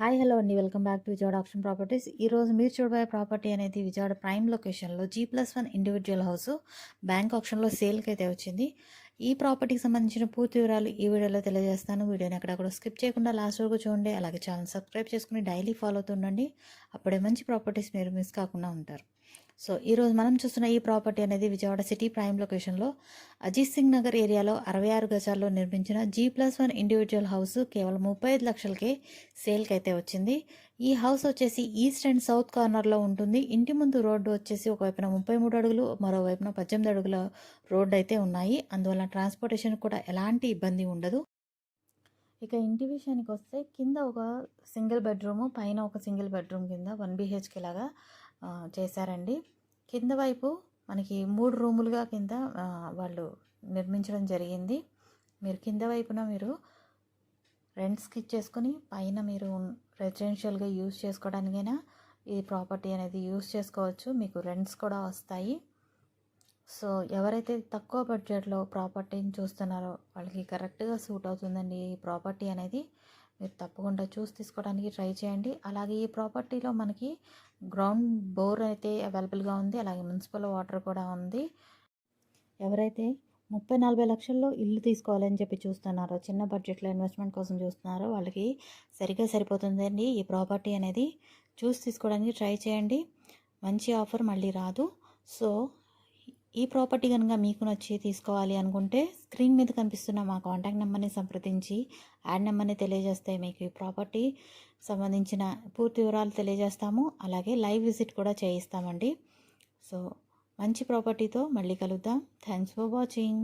Hi hello అండి. Welcome back to Vijayawada option properties. ఈరోజు మీరు చూడబోయే ప్రాపర్టీ అనేది విజయవాడ ప్రైమ్ లొకేషన్లో G plus one individual house bank ఆప్షన్లో సేల్కి అయితే వచ్చింది. ఈ ప్రాపర్టీకి సంబంధించిన పూర్తి వివరాలు ఈ వీడియోలో తెలియజేస్తాను. వీడియోని అక్కడక్కడ స్కిప్ చేయకుండా లాస్ట్ వరకు చూడండి. అలాగే ఛానల్ సబ్స్క్రైబ్ చేసుకుని డైలీ ఫాలో అవుతుండండి అప్పుడే మంచి ప్రాపర్టీస్ మీరు మిస్ కాకుండా ఉంటారు. సో ఈరోజు మనం చూస్తున్న ఈ ప్రాపర్టీ అనేది విజయవాడ సిటీ ప్రైమ్ లొకేషన్లో అజిత్ సింగ్ నగర్ ఏరియాలో అరవై ఆరు గజాల్లో నిర్మించిన G plus one individual house కేవలం ముప్పై ఐదు లక్షలకే సేల్కి అయితే వచ్చింది. ఈ హౌస్ వచ్చేసి ఈస్ట్ అండ్ సౌత్ కార్నర్లో ఉంటుంది. ఇంటి ముందు రోడ్డు వచ్చేసి ఒకవైపున ముప్పై మూడు అడుగులు మరోవైపున పద్దెనిమిది అడుగుల రోడ్డు అయితే ఉన్నాయి. అందువల్ల ట్రాన్స్పోర్టేషన్ కూడా ఎలాంటి ఇబ్బంది ఉండదు. ఇక ఇంటి విషయానికి వస్తే కింద ఒక సింగిల్ బెడ్రూము పైన ఒక సింగిల్ బెడ్రూమ్ కింద వన్ బీహెచ్కే లాగా చేశారండి. కింద వైపు మనకి మూడు రూములుగా కింద వాళ్ళు నిర్మించడం జరిగింది. మీరు కింద వైపున మీరు రెంట్స్కి ఇచ్చేసుకొని పైన మీరు రెసిడెన్షియల్గా యూజ్ చేసుకోవడానికైనా ఈ ప్రాపర్టీ అనేది యూజ్ చేసుకోవచ్చు. మీకు రెంట్స్ కూడా వస్తాయి. సో ఎవరైతే తక్కువ బడ్జెట్లో ప్రాపర్టీని చూస్తున్నారో వాళ్ళకి కరెక్ట్గా సూట్ అవుతుందండి ఈ ప్రాపర్టీ అనేది. మీరు తప్పకుండా చూసి తీసుకోవడానికి ట్రై చేయండి. అలాగే ఈ ప్రాపర్టీలో మనకి గ్రౌండ్ బోర్ అయితే అవైలబుల్గా ఉంది. అలాగే మున్సిపల్ వాటర్ కూడా ఉంది. ఎవరైతే ముప్పై నలభై లక్షల్లో ఇల్లు తీసుకోవాలని చెప్పి చూస్తున్నారో చిన్న బడ్జెట్లో ఇన్వెస్ట్మెంట్ కోసం చూస్తున్నారో వాళ్ళకి సరిగ్గా సరిపోతుందండి ఈ ప్రాపర్టీ అనేది చూసి తీసుకోవడానికి ట్రై చేయండి. మంచి ఆఫర్ మళ్ళీ రాదు. సో ఈ ప్రాపర్టీ కనుక మీకు నచ్చి తీసుకోవాలి అనుకుంటే స్క్రీన్ మీద కనిపిస్తున్న మా కాంటాక్ట్ నెంబర్ని సంప్రదించి యాడ్ నెంబర్ని తెలియజేస్తే మీకు ఈ ప్రాపర్టీ సంబంధించిన పూర్తి వివరాలు తెలియజేస్తాము. అలాగే లైవ్ విజిట్ కూడా చేయిస్తామండి. సో మంచి ప్రాపర్టీతో మళ్ళీ కలుద్దాం. Thanks for watching